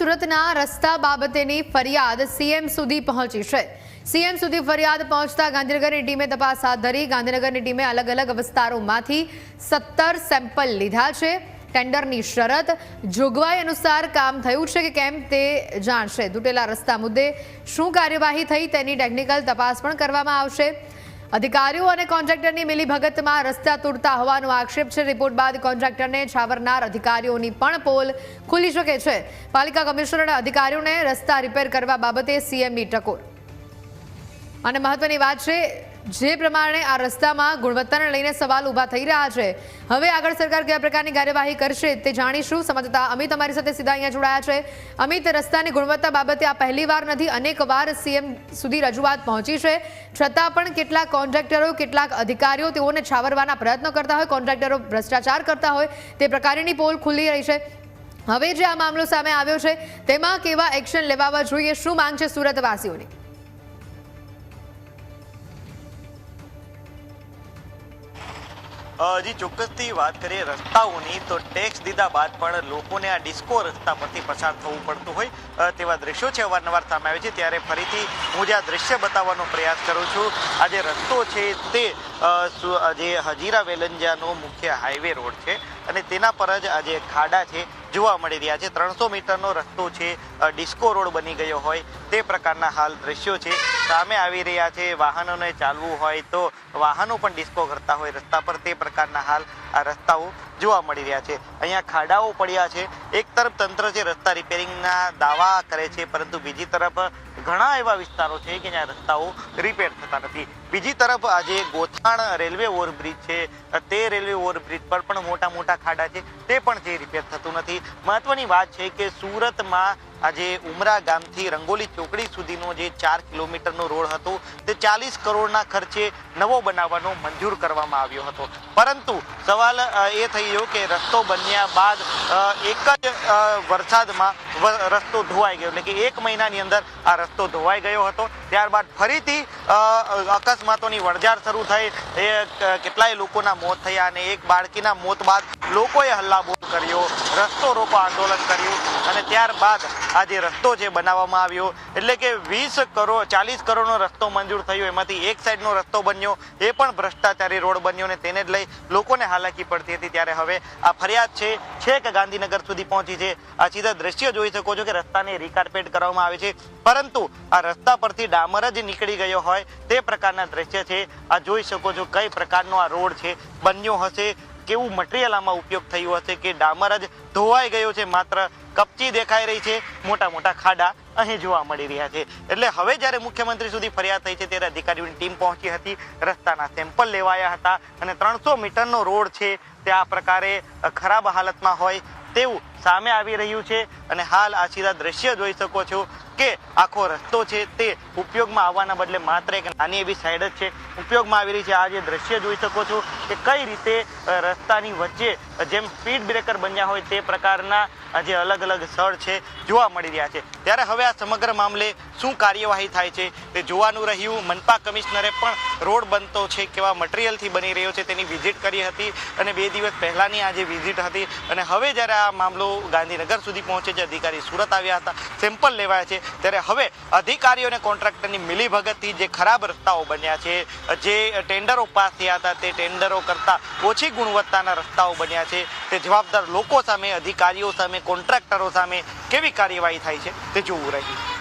સુરતના રસ્તા બાબતેની ફરિયાદ સીએમ સુધી પહોંચી છે. સીએમ સુધી ફરિયાદ પહોંચતા ગાંધીનગરની ટીમે તપાસ હાથ ધરી. ગાંધીનગરની ટીમે અલગ અલગ વિસ્તારોમાંથી સત્તર સેમ્પલ લીધા છે. ટેન્ડરની શરત જોગવાઈ અનુસાર કામ થયું છે કે કેમ તે જાણશે. તૂટેલા રસ્તા મુદ્દે શું કાર્યવાહી થઈ તેની ટેકનિકલ તપાસ પણ કરવામાં આવશે. અધિકારીઓ અને કોન્ટ્રાક્ટરની મિલીભગતમાં રસ્તા તૂટતા હોવાનો આક્ષેપ છે. રિપોર્ટ બાદ કોન્ટ્રાક્ટરને છાવરનાર અધિકારીઓની પણ પોલ ખુલી શકે છે. પાલિકા કમિશનર અધિકારીઓને રસ્તા રિપેર કરવા બાબતે સીએમની ટકોર. અને મહત્વની વાત છે જે પ્રમાણે આ રસ્તામાં ગુણવત્તાને લઈને સવાલ ઊભા થઈ રહ્યા છે. હવે આગળ સરકાર કયા પ્રકારની કાર્યવાહી કરશે તે જાણીશું. સમજતા અમિત અમારી સાથે સીધા અહીંયા જોડાયા છે. અમિત, રસ્તાની ગુણવત્તા બાબતે આ પહેલી વાર નથી, અનેક વાર સીએમ સુધી રજૂઆત પહોંચી છે. છતાં પણ કેટલાક કોન્ટ્રાક્ટરો, કેટલાક અધિકારીઓ તેઓને છાવરવાના પ્રયત્નો કરતા હોય, કોન્ટ્રાક્ટરો ભ્રષ્ટાચાર કરતા હોય, તે પ્રકારની પોલ ખુલ્લી રહી છે. હવે જે આ મામલો સામે આવ્યો છે, તેમાં કેવા એક્શન લેવા જોઈએ, શું માંગ છે સુરતવાસીઓની? હજી ચોક્કસથી વાત કરીએ રસ્તાઓની, તો ટેક્સ દીધા બાદ પણ લોકોને આ ડિસ્કો રસ્તા પરથી પસાર થવું પડતું હોય તેવા દ્રશ્યો છે, અવારનવાર સામે આવે છે. ત્યારે ફરીથી હું જે આ દ્રશ્ય બતાવવાનો પ્રયાસ કરું છું, આ જે રસ્તો છે તે જે હજીરા વેલંજાનો મુખ્ય હાઈવે રોડ છે અને તેના પર જ આ જે ખાડા છે જોવા મળી રહ્યા છે. ત્રણસો મીટરનો રસ્તો છે. ડિસ્કો રોડ બની ગયો હોય તે પ્રકારના હાલ દ્રશ્યો છે. સામે આવી રહ્યા છે વાહનોને ચાલવું હોય તો વાહનો પણ ડિસ્કો કરતા હોય રસ્તા પર તે પ્રકારના હાલ આ રસ્તાઓ જોવા મળી રહ્યા છે. અહીંયા ખાડાઓ પડ્યા છે. એક તરફ તંત્ર છે રસ્તા રિપેરિંગના દાવા કરે છે, પરંતુ બીજી તરફ ઘણા એવા વિસ્તારો છે કે જ્યાં રસ્તાઓ રિપેર થતા નથી. બીજી તરફ આજે ગોથાણ રેલવે ઓવરબ્રિજ છે. તે રેલવે ઓવરબ્રિજ પર પણ મોટા મોટા ખાડા છે. તે પણ જે રિપેર થતું નથી. મહત્વની વાત છે કે સુરતમાં આજે ઉમરા ગામથી રંગોલી ચોકડી સુધીનો જે ચાર કિલોમીટરનો રોડ હતો, તે ચાલીસ કરોડના ખર્ચે નવો બનાવવાનો મંજૂર કરવામાં આવ્યો હતો. પરંતુ સવાલ એ થઈ ગયો કે રસ્તો બન્યા બાદ એક જ વરસાદમાં રસ્તો ધોવાઈ ગયો. એટલે કે એક મહિનાની અંદર આ રસ્તો ધોવાઈ ગયો હતો. ત્યારબાદ ફરીથી અકસ્માતોની વણઝાર શરૂ થઈ. એ કેટલાય લોકોના મોત થયા અને એક બાળકીના મોત બાદ લોકોએ હલ્લાબોલ કર્યો, રસ્તો રોકો આંદોલન કર્યું અને ત્યારબાદ આ જે રસ્તો છે બનાવવામાં આવ્યો, એટલે કે વીસ કરોડ, ચાલીસ કરોડનો રસ્તો મંજૂર થયો, એમાંથી એક સાઈડનો રસ્તો બન્યો, એ પણ ભ્રષ્ટાચારી રોડ બન્યો ને તેને જ લઈ લોકોને હાલાકી પડતી હતી. ત્યારે હવે આ ફરિયાદ છે, છેક ગાંધીનગર સુધી પહોંચી છે. આ સીધા દ્રશ્ય જોઈ શકો છો કે રસ્તાને રીકાર્પેટ કરવામાં આવે છે. પરંતુ આ રસ્તા પરથી ડામર જ નીકળી ગયો હોય તે પ્રકારના દ્રશ્ય છે. આ જોઈ શકો છો કઈ પ્રકારનો આ રોડ છે, બન્યો હશે કેવું મટીરિયલ આમાં ઉપયોગ થયું હશે કે ડામર જ ધોવાઈ ગયો છે? માત્ર કપચી દેખાઈ રહી છે. મોટા મોટા ખાડા અહીં જોવા મળી રહ્યા છે. એટલે હવે જ્યારે મુખ્યમંત્રી સુધી ફરિયાદ થઈ છે, ત્યારે અધિકારીઓની ટીમ પહોંચી હતી. રસ્તાના સેમ્પલ લેવાયા હતા અને ત્રણસો મીટરનો રોડ છે. તે આ પ્રકારે ખરાબ હાલતમાં હોય તેવું સામે આવી રહ્યું છે અને હાલ આ સીધા દ્રશ્ય જોઈ શકો છો કે આખો રસ્તો છે તે ઉપયોગમાં આવવાના બદલે માત્ર એક નાની એવી સાઈડ જ છે. ઉપયોગમાં આવી રહી છે. આ જે દ્રશ્ય જોઈ શકો છો કે કઈ રીતે રસ્તાની વચ્ચે જેમ સ્પીડ બ્રેકર બન્યા હોય તે પ્રકારના જે અલગ અલગ સ્થળ છે જોવા મળી રહ્યા છે. ત્યારે હવે આ સમગ્ર મામલે શું કાર્યવાહી થાય છે તે જોવાનું રહ્યું. મનપા કમિશનરે પણ રોડ બનતો છે કેવા મટીરિયલથી બની રહ્યો છે તેની વિઝિટ કરી હતી અને બે દિવસ પહેલાંની આ જે વિઝિટ હતી અને હવે જ્યારે આ મામલો ગાંધીનગર સુધી પહોંચે છે. અધિકારી સુરત આવ્યા હતા. સેમ્પલ લેવાયા છે. ત્યારે હવે અધિકારીઓ અને કોન્ટ્રાક્ટરની મિલીભગતથી જે ખરાબ રસ્તાઓ બન્યા છે, જે ટેન્ડરો પાસ થયા હતા, તે ટેન્ડરો કરતાં ઓછી ગુણવત્તાના રસ્તાઓ બન્યા છે. તે જવાબદાર લોકો સામે, અધિકારીઓ સામે, કોન્ટ્રાક્ટરો સામે કેવી કાર્યવાહી થાય છે તે જોવું રહ્યું.